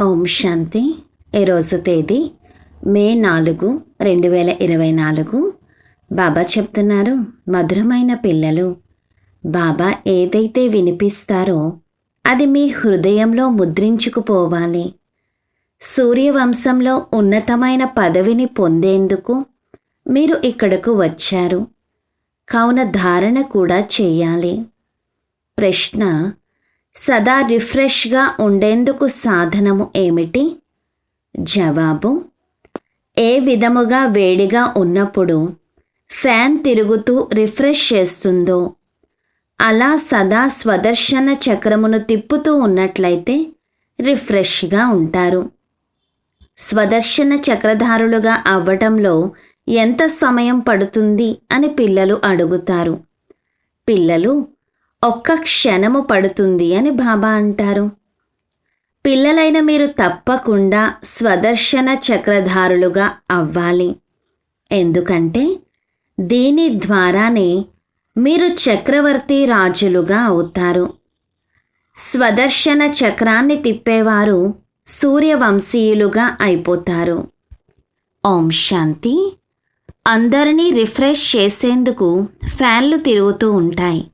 ఓం శాంతి. ఈరోజు తేదీ మే నాలుగు రెండు వేల ఇరవై నాలుగు. బాబా చెప్తున్నారు మధురమైన పిల్లలు. బాబా ఏదైతే వినిపిస్తారో అది మీ హృదయంలో ముద్రించుకుపోవాలి. సూర్యవంశంలో ఉన్నతమైన పదవిని పొందేందుకు మీరు ఇక్కడకు వచ్చారు. కావున ధారణ కూడా చేయాలి. ప్రశ్న సదా రిఫ్రెష్గా ఉండేందుకు సాధనము ఏమిటి? జవాబు ఏ విధముగా వేడిగా ఉన్నప్పుడు ఫ్యాన్ తిరుగుతూ రిఫ్రెష్ చేస్తుందో అలా సదా స్వదర్శన చక్రమును తిప్పుతూ ఉన్నట్లయితే రిఫ్రెష్గా ఉంటారు. స్వదర్శన చక్రధారులుగా అవ్వటంలో ఎంత సమయం పడుతుంది అని పిల్లలు అడుగుతారు. పిల్లలు ఒక్క క్షణము పడుతుంది అని బాబా అంటారు. పిల్లలైన మీరు తప్పకుండా స్వదర్శన చక్రధారులుగా అవ్వాలి. ఎందుకంటే దీని ద్వారానే మీరు చక్రవర్తి రాజులుగా అవుతారు. స్వదర్శన చక్రాన్ని తిప్పేవారు సూర్యవంశీయులుగా అయిపోతారు. ఓం శాంతి. అందరినీ రిఫ్రెష్ చేసేందుకు ఫ్యాన్లు తిరుగుతూ ఉంటాయి.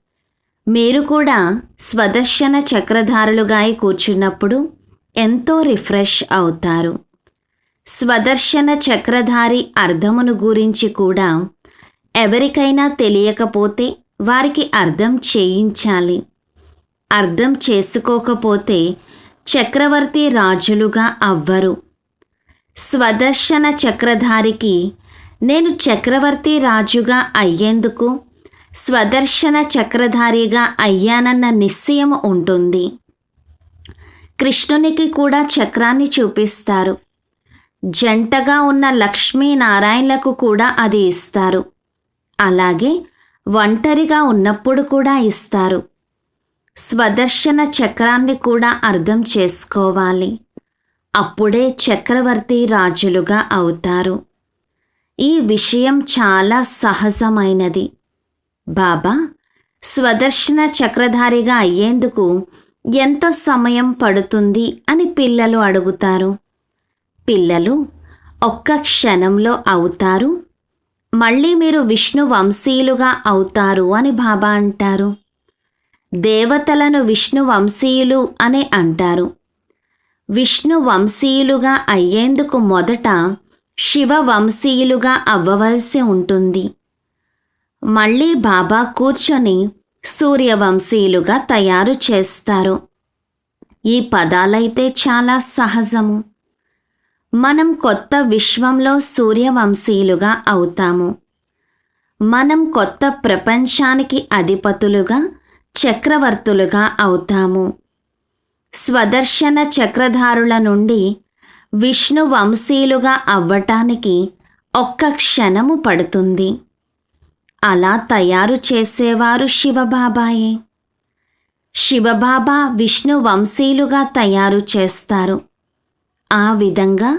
మీరు కూడా స్వదర్శన చక్రధారులుగా కూర్చున్నప్పుడు ఎంతో రిఫ్రెష్ అవుతారు. స్వదర్శన చక్రధారి అర్థమును గురించి కూడా ఎవరికైనా తెలియకపోతే వారికి అర్థం చేయించాలి. అర్థం చేసుకోకపోతే చక్రవర్తి రాజులుగా అవ్వరు. స్వదర్శన చక్రధారికి నేను చక్రవర్తి రాజుగా అయ్యేందుకు స్వదర్శన చక్రధారిగా అయ్యానన్న నిశ్చయం ఉంటుంది. కృష్ణునికి కూడా చక్రాన్ని చూపిస్తారు. జంటగా ఉన్న లక్ష్మీనారాయణలకు కూడా అది ఇస్తారు. అలాగే ఒంటరిగా ఉన్నప్పుడు కూడా ఇస్తారు. స్వదర్శన చక్రాన్ని కూడా అర్థం చేసుకోవాలి. అప్పుడే చక్రవర్తి రాజులుగా అవుతారు. ఈ విషయం చాలా సహజమైనది. బాబా స్వదర్శన చక్రధారిగా అయ్యేందుకు ఎంత సమయం పడుతుంది అని పిల్లలు అడుగుతారు. పిల్లలు ఒక్క క్షణంలో అవుతారు. మళ్ళీ మీరు విష్ణు వంశీయులుగా అవుతారు అని బాబా అంటారు. దేవతలను విష్ణు వంశీయులు అని అంటారు. విష్ణు వంశీయులుగా అయ్యేందుకు మొదట శివ వంశీయులుగా అవ్వవలసి ఉంటుంది. మళ్ళీ బాబా కూర్చొని సూర్యవంశీయులుగా తయారు చేస్తారు. ఈ పదాలైతే చాలా సహజము. మనం కొత్త విశ్వంలో సూర్యవంశీయులుగా అవుతాము. మనం కొత్త ప్రపంచానికి అధిపతులుగా చక్రవర్తులుగా అవుతాము. స్వదర్శన చక్రధారుల నుండి విష్ణు వంశీయులుగా అవ్వటానికి ఒక్క క్షణము పడుతుంది. అలా తయారు చేసేవారు శివబాబాయే. శివబాబా విష్ణు వంశీయులుగా తయారు చేస్తారు. ఆ విధంగా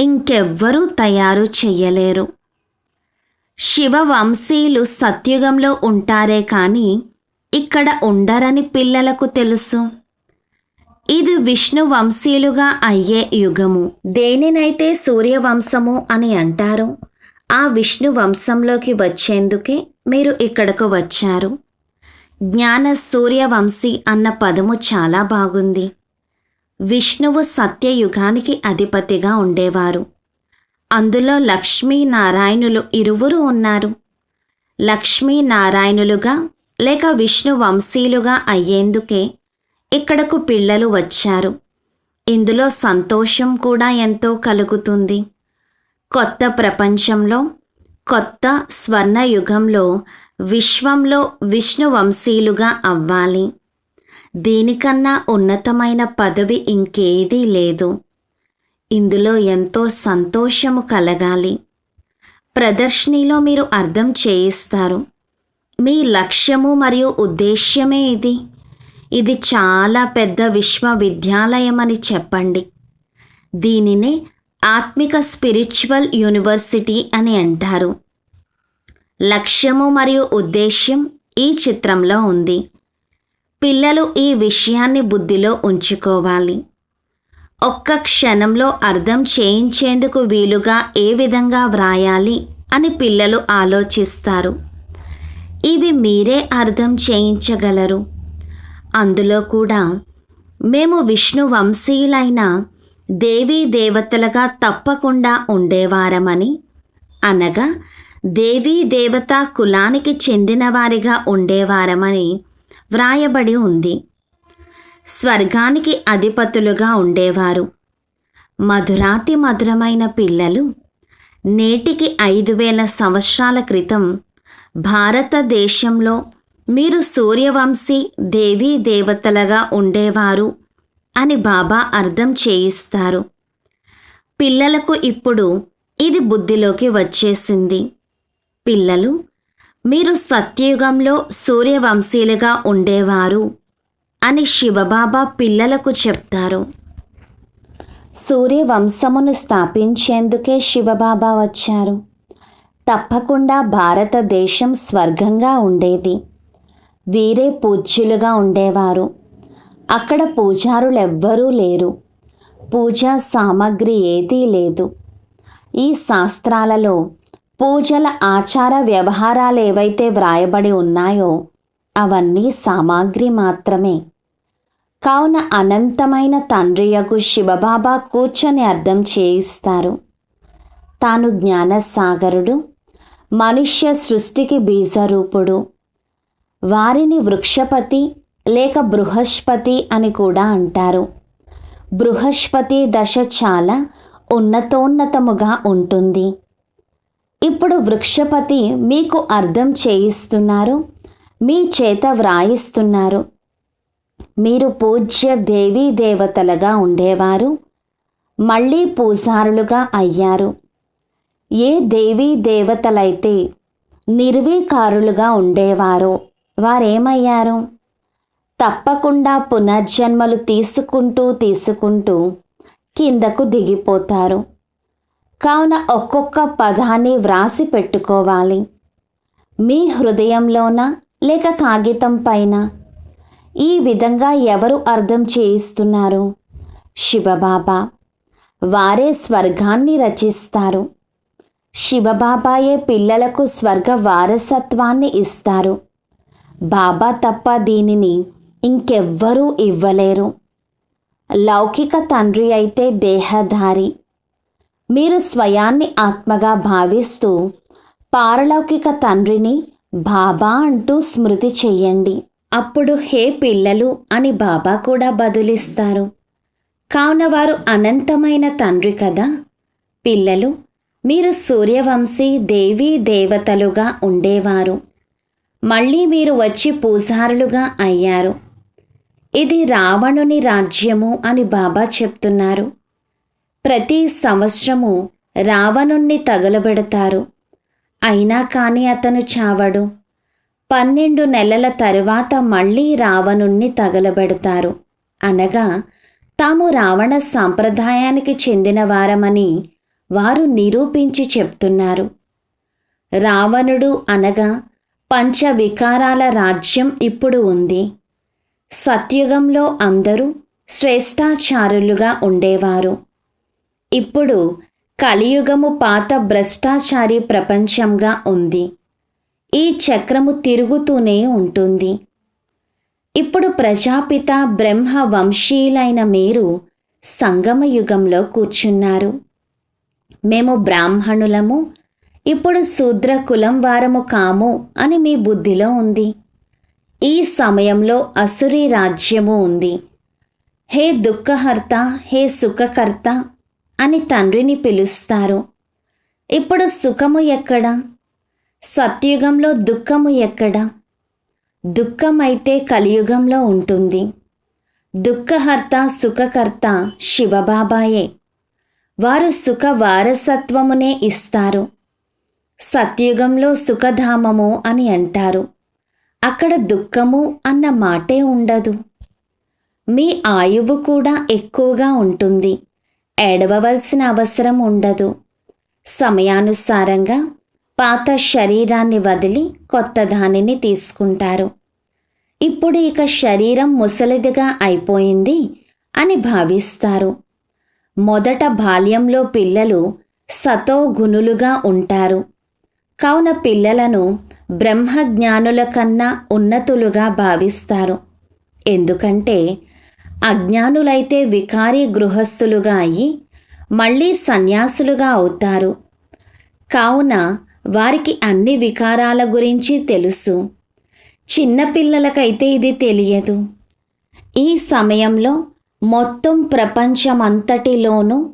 ఇంకెవ్వరూ తయారు చెయ్యలేరు. శివ వంశీలు సత్యుగంలో ఉంటారే కానీ ఇక్కడ ఉండరని పిల్లలకు తెలుసు. ఇది విష్ణు వంశీయులుగా అయ్యే యుగము. దేనినైతే సూర్యవంశము అని అంటారో ఆ విష్ణు వంశంలోకి వచ్చేందుకే మీరు ఇక్కడకు వచ్చారు. జ్ఞాన సూర్యవంశీ అన్న పదము చాలా బాగుంది. విష్ణువు సత్యయుగానికి అధిపతిగా ఉండేవారు. అందులో లక్ష్మీనారాయణులు ఇరువురు ఉన్నారు. లక్ష్మీనారాయణులుగా లేక విష్ణు వంశీయులుగా అయ్యేందుకే ఇక్కడకు పిల్లలు వచ్చారు. ఇందులో సంతోషం కూడా ఎంతో కలుగుతుంది. కొత్త ప్రపంచంలో కొత్త స్వర్ణయుగంలో విశ్వంలో విష్ణు వంశీయులుగా అవ్వాలి. దీనికన్నా ఉన్నతమైన పదవి ఇంకేదీ లేదు. ఇందులో ఎంతో సంతోషము కలగాలి. ప్రదర్శనలో మీరు అర్థం చేయిస్తారు. మీ లక్ష్యము మరియు ఉద్దేశ్యమే ఇది. ఇది చాలా పెద్ద విశ్వవిద్యాలయం అని చెప్పండి. దీనినే ఆత్మిక స్పిరిచువల్ యూనివర్సిటీ అని అంటారు. లక్ష్యము మరియు ఉద్దేశ్యం ఈ చిత్రంలో ఉంది. పిల్లలు ఈ విషయాన్ని బుద్ధిలో ఉంచుకోవాలి. ఒక్క క్షణంలో అర్థం చేయించేందుకు వీలుగా ఏ విధంగా వ్రాయాలి అని పిల్లలు ఆలోచిస్తారు. ఇవి మీరే అర్థం చేయించగలరు. అందులో కూడా మేము విష్ణు వంశీయులైన దేవీ దేవతలుగా తప్పకుండా ఉండేవారమని అనగా దేవీ దేవత కులానికి చెందినవారిగా ఉండేవారమని వ్రాయబడి ఉంది. స్వర్గానికి అధిపతులుగా ఉండేవారు. మధురాతి మధురమైన పిల్లలు నేటికి ఐదు వేల సంవత్సరాల క్రితం భారతదేశంలో మీరు సూర్యవంశీ దేవీ దేవతలుగా ఉండేవారు అని బాబా అర్థం చేయిస్తారు. పిల్లలకు ఇప్పుడు ఇది బుద్ధిలోకి వచ్చేసింది. పిల్లలు మీరు సత్యయుగంలో సూర్యవంశీలుగా ఉండేవారు అని శివబాబా పిల్లలకు చెప్తారు. సూర్యవంశమును స్థాపించేందుకే శివబాబా వచ్చారు. తప్పకుండా భారతదేశం స్వర్గంగా ఉండేది. వీరే పూజ్యులుగా ఉండేవారు. అక్కడ పూజారులెవ్వరూ లేరు. పూజా సామగ్రి ఏదీ లేదు. ఈ శాస్త్రాలలో పూజల ఆచార వ్యవహారాలు ఏవైతే వ్రాయబడి ఉన్నాయో అవన్నీ సామాగ్రి మాత్రమే. కావున అనంతమైన తండ్రియకు శివబాబా కూర్చొని అర్థం చేయిస్తారు. తాను జ్ఞానసాగరుడు మనుష్య సృష్టికి బీజరూపుడు వారిని వృక్షపతి లేక బృహస్పతి అని కూడా అంటారు. బృహస్పతి దశ చాలా ఉన్నతోన్నతముగా ఉంటుంది. ఇప్పుడు వృక్షపతి మీకు అర్థం చేయిస్తున్నారు మీ చేత వ్రాయిస్తున్నారు. మీరు పూజ్య దేవీ దేవతలుగా ఉండేవారు మళ్ళీ పూజారులుగా అయ్యారు. ఏ దేవీ దేవతలైతే నిర్వీకారులుగా ఉండేవారో వారేమయ్యారు? తప్పకుండా పునర్జన్మలు తీసుకుంటూ తీసుకుంటూ కిందకు దిగిపోతారు. కావున ఒక్కొక్క పదాన్ని వ్రాసి పెట్టుకోవాలి. మీ హృదయంలోన లేక కాగితం పైన ఈ విధంగా ఎవరు అర్థం చేయిస్తున్నారు? శివబాబా వారే స్వర్గాన్ని రచిస్తారు. శివబాబాయే పిల్లలకు స్వర్గ వారసత్వాన్ని ఇస్తారు. బాబా తప్ప దీనిని ఇంకెవ్వరూ ఇవ్వలేరు. లౌకిక తండ్రి అయితే దేహధారి. మీరు స్వయాన్ని ఆత్మగా భావిస్తూ పారలౌకిక తండ్రిని బాబా అంటూ స్మృతి చెయ్యండి. అప్పుడు హే పిల్లలు అని బాబా కూడా బదులిస్తారు. కావున వారు అనంతమైన తండ్రి కదా. పిల్లలు మీరు సూర్యవంశీ దేవీ దేవతలుగా ఉండేవారు. మళ్ళీ మీరు వచ్చి పూజారులుగా అయ్యారు. ఇది రావణుని రాజ్యము అని బాబా చెప్తున్నారు. ప్రతి సంవత్సరము రావణుణ్ణి తగలబెడతారు. అయినా కానీ అతను చావడు. పన్నెండు నెలల తరువాత మళ్ళీ రావణుణ్ణి తగలబెడతారు. అనగా తాము రావణ సాంప్రదాయానికి చెందిన వారమని వారు నిరూపించి చెప్తున్నారు. రావణుడు అనగా పంచవికారాల రాజ్యం ఇప్పుడు ఉంది. సత్యుగంలో అందరూ శ్రేష్టాచారులుగా ఉండేవారు. ఇప్పుడు కలియుగము పాత భ్రష్టాచారి ప్రపంచంగా ఉంది. ఈ చక్రము తిరుగుతూనే ఉంటుంది. ఇప్పుడు ప్రజాపిత బ్రహ్మ వంశీయులైన మీరు సంగమయుగంలో కూర్చున్నారు. మేము బ్రాహ్మణులము ఇప్పుడు శూద్ర కులం వారము కాము అని మీ బుద్ధిలో ఉంది. ఈ సమయంలో అసురి రాజ్యము ఉంది. హే దుఃఖహర్త హే సుఖకర్త అని తండ్రిని పిలుస్తారు. ఇప్పుడు సుఖము ఎక్కడ? సత్యుగంలో దుఃఖము ఎక్కడ? దుఃఖమైతే కలియుగంలో ఉంటుంది. దుఃఖహర్త సుఖకర్త శివబాబాయే. వారు సుఖ వారసత్వమునే ఇస్తారు. సత్యుగంలో సుఖధామము అని అంటారు. అక్కడ దుఃఖము అన్న మాటే ఉండదు. మీ ఆయువు కూడా ఎక్కువగా ఉంటుంది. ఏడవవలసిన అవసరం ఉండదు. సమయానుసారంగా పాత శరీరాన్ని వదిలి కొత్త దానిని తీసుకుంటారు. ఇప్పుడు ఇక శరీరం ముసలిదిగా అయిపోయింది అని భావిస్తారు. మొదట బాల్యంలో పిల్లలు సతోగుణులుగా ఉంటారు. కావున పిల్లలను బ్రహ్మజ్ఞానుల కన్నా ఉన్నతులుగా భావిస్తారు. ఎందుకంటే అజ్ఞానులైతే వికారి గృహస్థులుగా అయ్యి మళ్ళీ సన్యాసులుగా అవుతారు. కావున వారికి అన్ని వికారాల గురించి తెలుసు. చిన్నపిల్లలకైతే ఇది తెలియదు. ఈ సమయంలో మొత్తం ప్రపంచమంతటిలోనూ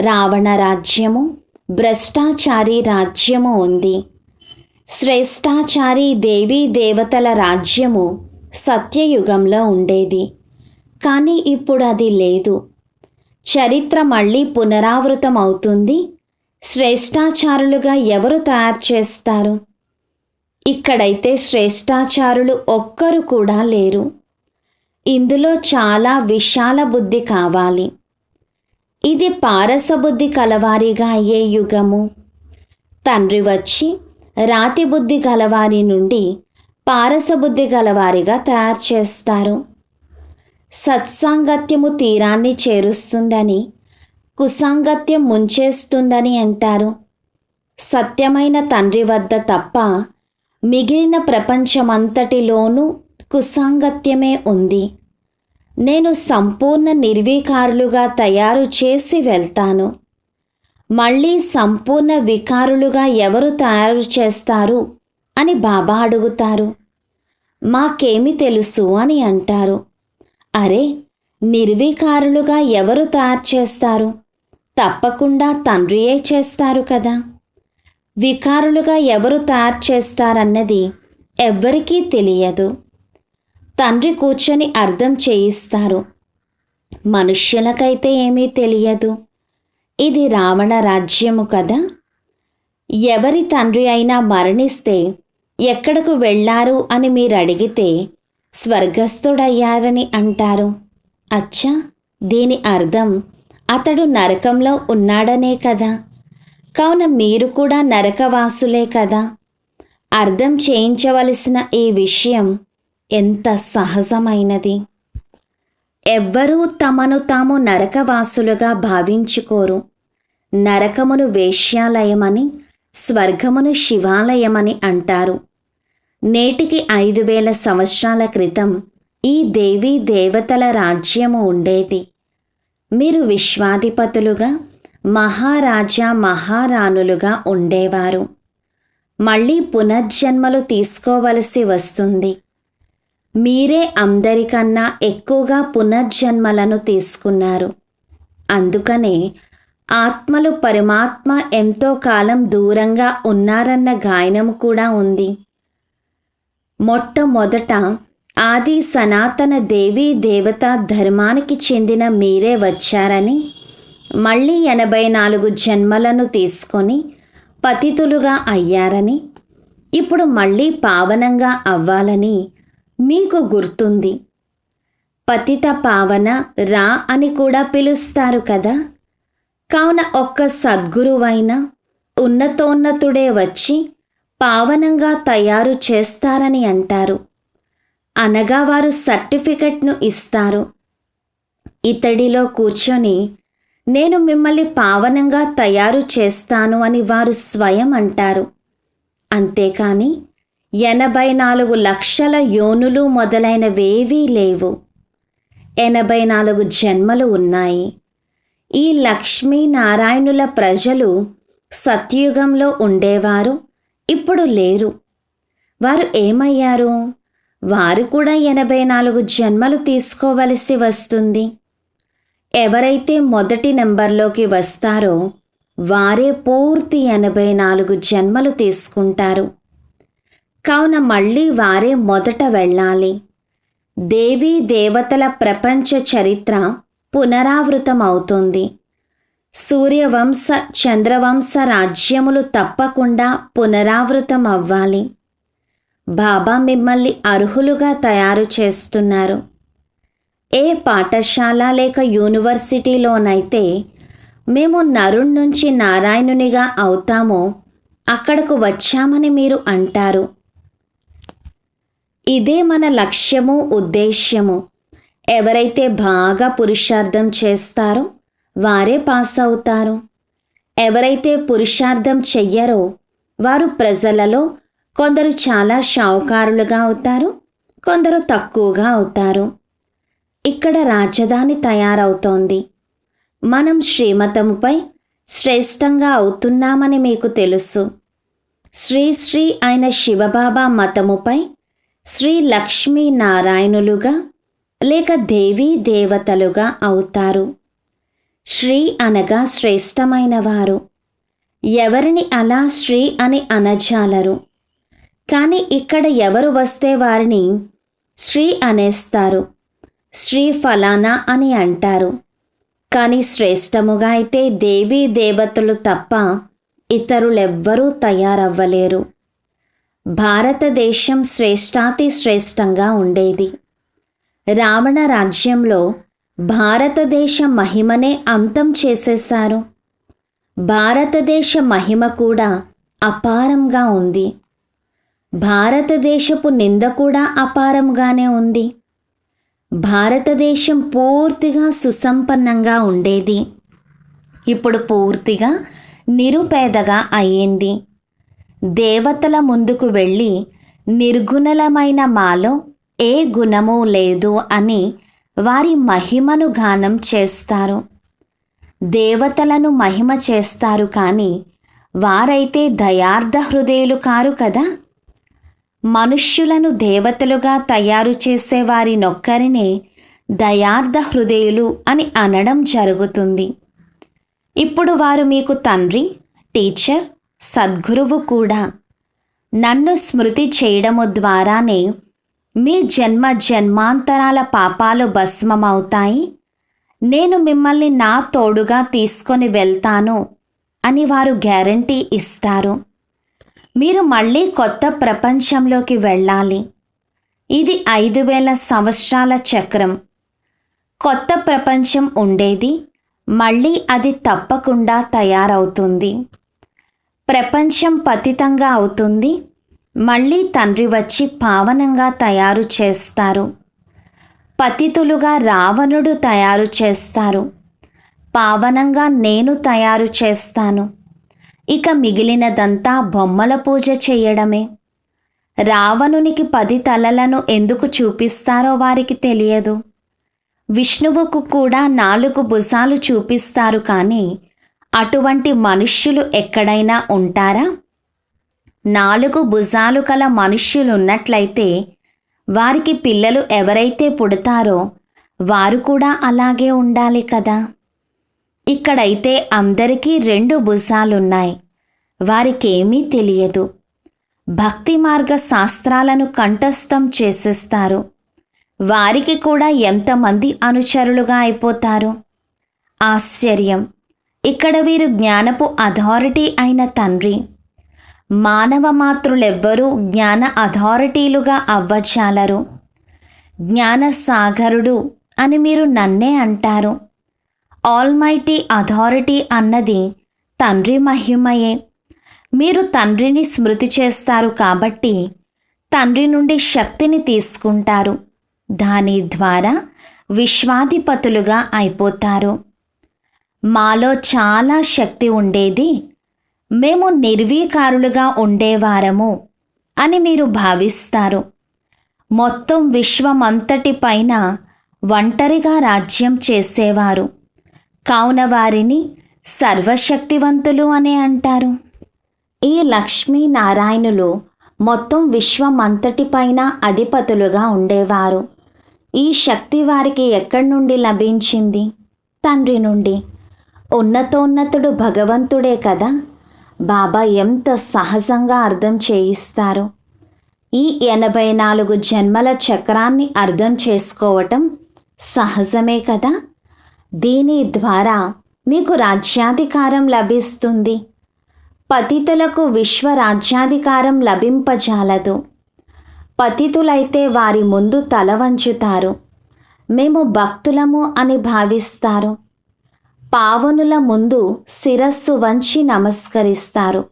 రావణ రాజ్యము భ్రష్టాచారి రాజ్యము ఉంది. శ్రేష్టాచారి దేవీ దేవతల రాజ్యము సత్యయుగంలో ఉండేది. కానీ ఇప్పుడు అది లేదు. చరిత్ర మళ్ళీ పునరావృతం అవుతుంది. శ్రేష్టాచారులుగా ఎవరు తయారు చేస్తారు? ఇక్కడైతే శ్రేష్టాచారులు ఒక్కరు కూడా లేరు. ఇందులో చాలా విశాల బుద్ధి కావాలి. ఇది పారసబుద్ధి కలవారిగా అయ్యే యుగము. తండ్రి వచ్చి రాతి బుద్ధి గలవారి నుండి పారసబుద్ధి గలవారిగా తయారు చేస్తారు. సత్సాంగత్యము తీరాన్ని చేరుస్తుందని కుసాంగత్యం ముంచేస్తుందని అంటారు. సత్యమైన తండ్రి వద్ద తప్ప మిగిలిన ప్రపంచమంతటిలోనూ కుసాంగత్యమే ఉంది. నేను సంపూర్ణ నిర్వీకారులుగా తయారు చేసి వెళ్తాను. మళ్ళీ సంపూర్ణ వికారులుగా ఎవరు తయారు చేస్తారు? అని బాబా అడుగుతారు. మాకేమి తెలుసు అని అంటారు. అరే నిర్వికారులుగా ఎవరు తయారు చేస్తారు? తప్పకుండా తండ్రియే చేస్తారు కదా. వికారులుగా ఎవరు తయారు చేస్తారన్నది ఎవ్వరికీ తెలియదు. తండ్రి కూర్చొని అర్థం చేయిస్తారు. మనుష్యులకైతే ఏమీ తెలియదు. ఇది రావణ రాజ్యము కదా? ఎవరి తండ్రి అయినా మరణిస్తే ఎక్కడకు వెళ్ళారు అని మీరు అడిగితే స్వర్గస్థుడయ్యారని అంటారు. అచ్చా దీని అర్థం అతడు నరకంలో ఉన్నాడనే కదా? కావున మీరు కూడా నరకవాసులే కదా? అర్థం చేయించవలసిన ఈ విషయం ఎంత సహజమైనది. ఎవ్వరూ తమను తాము నరకవాసులుగా భావించుకోరు. నరకమును వేశ్యాలయమని స్వర్గమును శివాలయమని అంటారు. నేటికి ఐదు వేల సంవత్సరాల క్రితం ఈ దేవీ దేవతల రాజ్యము ఉండేది. మీరు విశ్వాధిపతులుగా మహారాజా మహారాణులుగా ఉండేవారు. మళ్ళీ పునర్జన్మలు తీసుకోవలసి వస్తుంది. మీరే అందరికన్నా ఎక్కువగా పునర్జన్మలను తీసుకున్నారు. అందుకనే ఆత్మలు పరమాత్మ ఎంతో కాలం దూరంగా ఉన్నారన్న గాయనం కూడా ఉంది. మొట్టమొదట ఆది సనాతన దేవీ దేవత ధర్మానికి చెందిన మీరే వచ్చారని మళ్ళీ ఎనభై నాలుగు జన్మలను తీసుకొని పతితులుగా అయ్యారని ఇప్పుడు మళ్ళీ పావనంగా అవ్వాలని మీకు గుర్తుంది. పతిత పావన రా అని కూడా పిలుస్తారు కదా. కావున ఒక్క సద్గురువైన ఉన్నతోన్నతుడే వచ్చి పావనంగా తయారు చేస్తారని అంటారు. అనగా వారు సర్టిఫికెట్ను ఇస్తారు. ఇతడిలో కూర్చొని నేను మిమ్మల్ని పావనంగా తయారు చేస్తాను అని వారు స్వయం అంటారు. అంతేకాని ఎనభై నాలుగు లక్షల యోనులు మొదలైనవేవీ లేవు. ఎనభై నాలుగు జన్మలు ఉన్నాయి. ఈ లక్ష్మీనారాయణుల ప్రజలు సత్యుగంలో ఉండేవారు ఇప్పుడు లేరు. వారు ఏమయ్యారు? వారు కూడా ఎనభై నాలుగు జన్మలు తీసుకోవలసి వస్తుంది. ఎవరైతే మొదటి నెంబర్లోకి వస్తారో వారే పూర్తి ఎనభై నాలుగు జన్మలు తీసుకుంటారు. కావున మళ్ళీ వారే మొదట వెళ్ళాలి. దేవీ దేవతల ప్రపంచ చరిత్ర పునరావృతం అవుతుంది సూర్యవంశ చంద్రవంశ రాజ్యములు తప్పకుండా పునరావృతం అవ్వాలి బాబా మిమ్మల్ని అర్హులుగా తయారు చేస్తున్నారు. ఏ పాఠశాల లేక యూనివర్సిటీలోనైతే మేము నరుణ్ నుంచి నారాయణునిగా అవుతామో అక్కడకు వచ్చామని మీరు అంటారు. ఇదే మన లక్ష్యము ఉద్దేశ్యము. ఎవరైతే బాగా పురుషార్థం చేస్తారో వారే పాస్ అవుతారు. ఎవరైతే పురుషార్థం చెయ్యరో వారు ప్రజలలో కొందరు చాలా షావుకారులుగా అవుతారు కొందరు తక్కువగా అవుతారు. ఇక్కడ రాజధాని తయారవుతోంది. మనం శ్రీమతముపై శ్రేష్టంగా అవుతున్నామని మీకు తెలుసు. శ్రీశ్రీ అయిన శివబాబా మతముపై శ్రీ లక్ష్మీ నారాయణులుగా లేక దేవీ దేవతలుగా అవుతారు. శ్రీ అనగా శ్రేష్టమైన వారు. ఎవరిని అలా శ్రీ అని అనజాలరు. కానీ ఇక్కడ ఎవరు వస్తే వారిని శ్రీ అనేస్తారు. శ్రీ ఫలానా అని అంటారు. కానీ శ్రేష్టముగా అయితే దేవీ దేవతలు తప్ప ఇతరులెవ్వరూ తయారవ్వలేరు. భారతదేశం శ్రేష్టాతి శ్రేష్టంగా ఉండేది. రావణ రాజ్యంలో భారతదేశ మహిమనే అంతం చేసేశారు. భారతదేశ మహిమ కూడా అపారంగా ఉంది. భారతదేశపు నింద కూడా అపారంగానే ఉంది. భారతదేశం పూర్తిగా సుసంపన్నంగా ఉండేది. ఇప్పుడు పూర్తిగా నిరుపేదగా అయ్యింది. దేవతల ముందుకు వెళ్ళి నిర్గుణలమైన మాలో ఏ గుణము లేదు అని వారి మహిమను గానం చేస్తారు. దేవతలను మహిమ చేస్తారు కానీ వారైతే దయార్థ హృదయులు కారు కదా? మనుష్యులను దేవతలుగా తయారు చేసే వారినొక్కరినే దయార్థ హృదయులు అని అనడం జరుగుతుంది. ఇప్పుడు వారు మీకు తండ్రి టీచర్ సద్గురువు కూడా. నన్ను స్మృతి చేయడము ద్వారానే మీ జన్మ జన్మాంతరాల పాపాలు భస్మమవుతాయి. నేను మిమ్మల్ని నా తోడుగా తీసుకొని వెళ్తాను అని వారు గ్యారంటీ ఇస్తారు. మీరు మళ్ళీ కొత్త ప్రపంచంలోకి వెళ్ళాలి. ఇది ఐదు వేల సంవత్సరాల చక్రం. కొత్త ప్రపంచం ఉండేది మళ్ళీ అది తప్పకుండా తయారవుతుంది. ప్రపంచం పతితంగా అవుతుంది మళ్ళీ తండ్రి వచ్చి పావనంగా తయారు చేస్తారు. పతితులుగా రావణుడు తయారు చేస్తారు. పావనంగా నేను తయారు చేస్తాను. ఇక మిగిలినదంతా బొమ్మల పూజ చేయడమే. రావణునికి పది తలలను ఎందుకు చూపిస్తారో వారికి తెలియదు. విష్ణువుకు కూడా నాలుగు భుజాలు చూపిస్తారు కానీ అటువంటి మనుష్యులు ఎక్కడైనా ఉంటారా? నాలుగు భుజాలు కల మనుష్యులున్నట్లయితే వారికి పిల్లలు ఎవరైతే పుడతారో వారు కూడా అలాగే ఉండాలి కదా. ఇక్కడైతే అందరికీ రెండు భుజాలున్నాయి. వారికేమీ తెలియదు. భక్తి మార్గ శాస్త్రాలను కంఠస్థం చేసేస్తారు. వారికి కూడా ఎంతమంది అనుచరులుగా అయిపోతారు? ఆశ్చర్యం. ఇక్కడ వీరు జ్ఞానపు అథారిటీ అయిన తండ్రి. మానవ మాతృలెవ్వరూ జ్ఞాన అథారిటీలుగా అవ్వచాలరు జ్ఞాన సాగరుడు అని మీరు నన్నే అంటారు. ఆల్మైటీ అథారిటీ అన్నది తండ్రి మహిమయే. మీరు తండ్రిని స్మృతి చేస్తారు కాబట్టి తండ్రి నుండి శక్తిని తీసుకుంటారు. దాని ద్వారా విశ్వాధిపతులుగా అయిపోతారు. మాలో చాలా శక్తి ఉండేది మేము నిర్వీకారులుగా ఉండేవారము అని మీరు భావిస్తారు. మొత్తం విశ్వమంతటి పైన ఒంటరిగా రాజ్యం చేసేవారు. కావున వారిని సర్వశక్తివంతులు అనే అంటారు. ఈ లక్ష్మీనారాయణులు మొత్తం విశ్వమంతటి పైన అధిపతులుగా ఉండేవారు. ఈ శక్తి వారికి ఎక్కడి నుండి లభించింది? తండ్రి నుండి. ఉన్నతోన్నతుడు భగవంతుడే కదా. బాబా ఎంత సహజంగా అర్థం చేయిస్తారు. ఈ ఎనభై నాలుగు జన్మల చక్రాన్ని అర్థం చేసుకోవటం సహజమే కదా? దీని ద్వారా మీకు రాజ్యాధికారం లభిస్తుంది. పతితులకు విశ్వ రాజ్యాధికారం లభింపజాలదు. పతితులైతే వారి ముందు తల వంచుతారు. మేము భక్తులము అని భావిస్తారు. పావనుల ముందు శిరస్సు వంచి నమస్కరిస్తారు.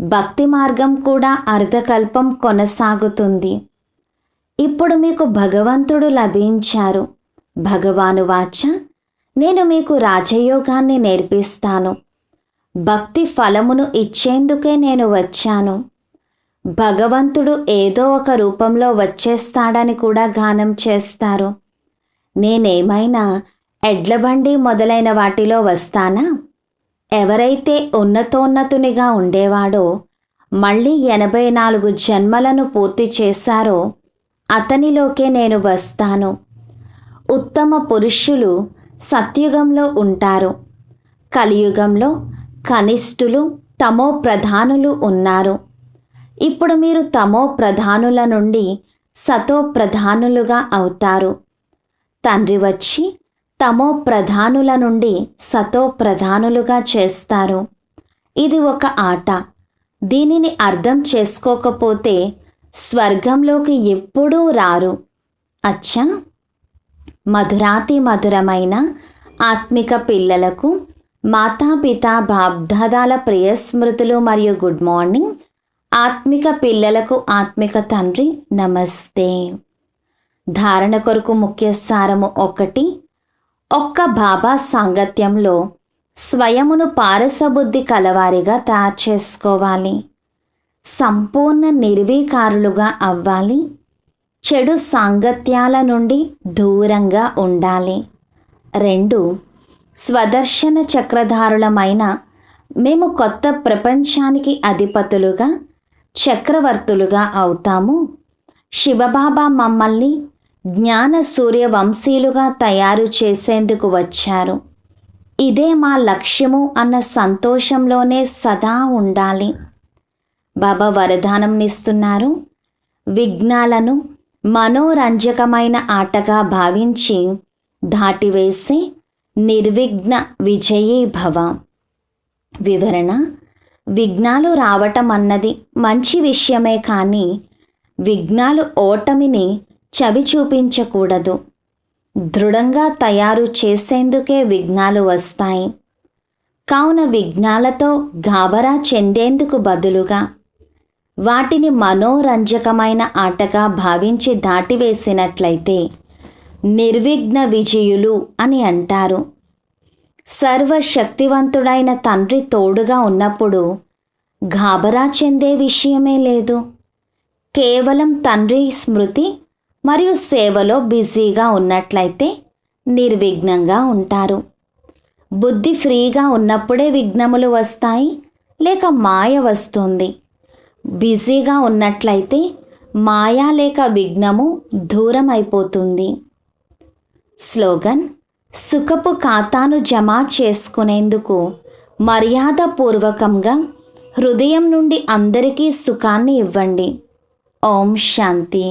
భక్తి మార్గం కూడా అర్ధకల్పం కొనసాగుతుంది. ఇప్పుడు మీకు భగవంతుడు లభించారు. భగవాను వాచ నేను మీకు రాజయోగాన్ని నేర్పిస్తాను. భక్తి ఫలమును ఇచ్చేందుకే నేను వచ్చాను. భగవంతుడు ఏదో ఒక రూపంలో వచ్చేస్తాడని కూడా గానం చేస్తారు. నేనేమైనా ఎడ్లబండి మొదలైన వాటిలో వస్తానా? ఎవరైతే ఉన్నతోన్నతునిగా ఉండేవాడో మళ్ళీ ఎనభై నాలుగు జన్మలను పూర్తి చేశారో అతనిలోకే నేను వస్తాను. ఉత్తమ పురుషులు సత్యుగంలో ఉంటారు. కలియుగంలో కనిష్ఠులు తమో ప్రధానులు ఉన్నారు. ఇప్పుడు మీరు తమో ప్రధానుల నుండి సతో ప్రధానులుగా అవుతారు. తండ్రి వచ్చి తమో ప్రధానుల నుండి సతో ప్రధానులుగా చేస్తారు. ఇది ఒక ఆట. దీనిని అర్థం చేసుకోకపోతే స్వర్గంలోకి ఎప్పుడూ రారు. అచ్చా! మధురాతి మధురమైన ఆత్మిక పిల్లలకు మాతాపిత బాబ్దాదాల ప్రియస్మృతులు మరియు గుడ్ మార్నింగ్. ఆత్మిక పిల్లలకు ఆత్మిక తండ్రి నమస్తే. ధారణ కొరకు ముఖ్య సారము ఒకటి ఒక్క బాబా సాంగత్యంలో స్వయమును పారసబుద్ధి కలవారిగా తయారు చేసుకోవాలి. సంపూర్ణ నిర్వీకారులుగా అవ్వాలి. చెడు సాంగత్యాల నుండి దూరంగా ఉండాలి. రెండు స్వదర్శన చక్రధారులమైన మేము కొత్త ప్రపంచానికి అధిపతులుగా చక్రవర్తులుగా అవుతాము. శివబాబా మమ్మల్ని జ్ఞాన సూర్యవంశీలుగా తయారు చేసేందుకు వచ్చారు. ఇదే మా లక్ష్యము అన్న సంతోషంలోనే సదా ఉండాలి. బాబా వరదానంనిస్తున్నారు విఘ్నాలను మనోరంజకమైన ఆటగా భావించి దాటివేసే నిర్విఘ్న విజయీ భవ. వివరణ విఘ్నాలు రావటం అన్నది మంచి విషయమే కానీ విఘ్నాలు ఓటమిని చవి చూపించకూడదు. దృఢంగా తయారు చేసేందుకే విఘ్నాలు వస్తాయి. కావున విఘ్నాలతో గాబరా చెందేందుకు బదులుగా వాటిని మనోరంజకమైన ఆటగా భావించి దాటివేసినట్లయితే నిర్విఘ్న విజయులు అని అంటారు. సర్వశక్తివంతుడైన తండ్రి తోడుగా ఉన్నప్పుడు గాబరా చెందే విషయమే లేదు. కేవలం తండ్రి స్మృతి మరియు సేవలో బిజీగా ఉన్నట్లయితే నిర్విఘ్నంగా ఉంటారు. బుద్ధి ఫ్రీగా ఉన్నప్పుడే విఘ్నములు వస్తాయి లేక మాయ వస్తుంది. బిజీగా ఉన్నట్లయితే మాయా లేక విఘ్నము దూరం అయిపోతుంది స్లోగన్ సుఖపు ఖాతాను జమ చేసుకునేందుకు మర్యాదపూర్వకంగా హృదయం నుండి అందరికీ సుఖాన్ని ఇవ్వండి. ఓం శాంతి.